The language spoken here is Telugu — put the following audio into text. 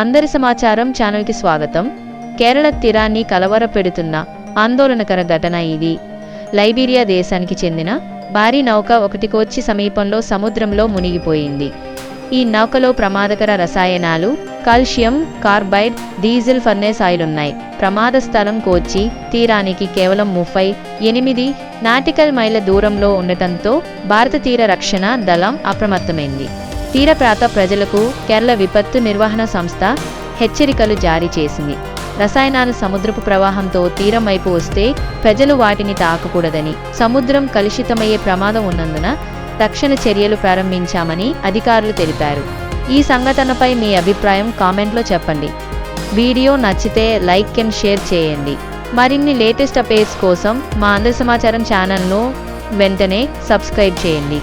అందరి సమాచారం ఛానల్కి స్వాగతం. కేరళ తీరాన్ని కలవరపెడుతున్న ఆందోళనకర ఘటన ఇది. లైబీరియా దేశానికి చెందిన భారీ నౌక ఒకటి కోచి సమీపంలో సముద్రంలో మునిగిపోయింది. ఈ నౌకలో ప్రమాదకర రసాయనాలు calcium carbide diesel furnace oil ఉన్నాయి ప్రమాద స్థలం కోచి తీరానికి కేవలం ముప్పై ఎనిమిది నాటికల్ మైళ్ళ దూరంలో ఉండటంతో భారత తీర రక్షణ దళం అప్రమత్తమైంది. తీర ప్రాంత ప్రజలకు కేరళ విపత్తు నిర్వహణ సంస్థ హెచ్చరికలు జారీ చేసింది. రసాయనాలు సముద్రపు ప్రవాహంతో తీరం వైపు వస్తే ప్రజలు వాటిని తాకకూడదని సముద్రం కలుషితమయ్యే ప్రమాదం ఉన్నందున తక్షణ చర్యలు ప్రారంభించామని అధికారులు తెలిపారు. ఈ సంఘటనపై మీ అభిప్రాయం కామెంట్లో చెప్పండి. వీడియో నచ్చితే లైక్ అండ్ షేర్ చేయండి. మరిన్ని లేటెస్ట్ అప్డేట్స్ కోసం మా అందరి సమాచారం ఛానల్ను వెంటనే సబ్స్క్రైబ్ చేయండి.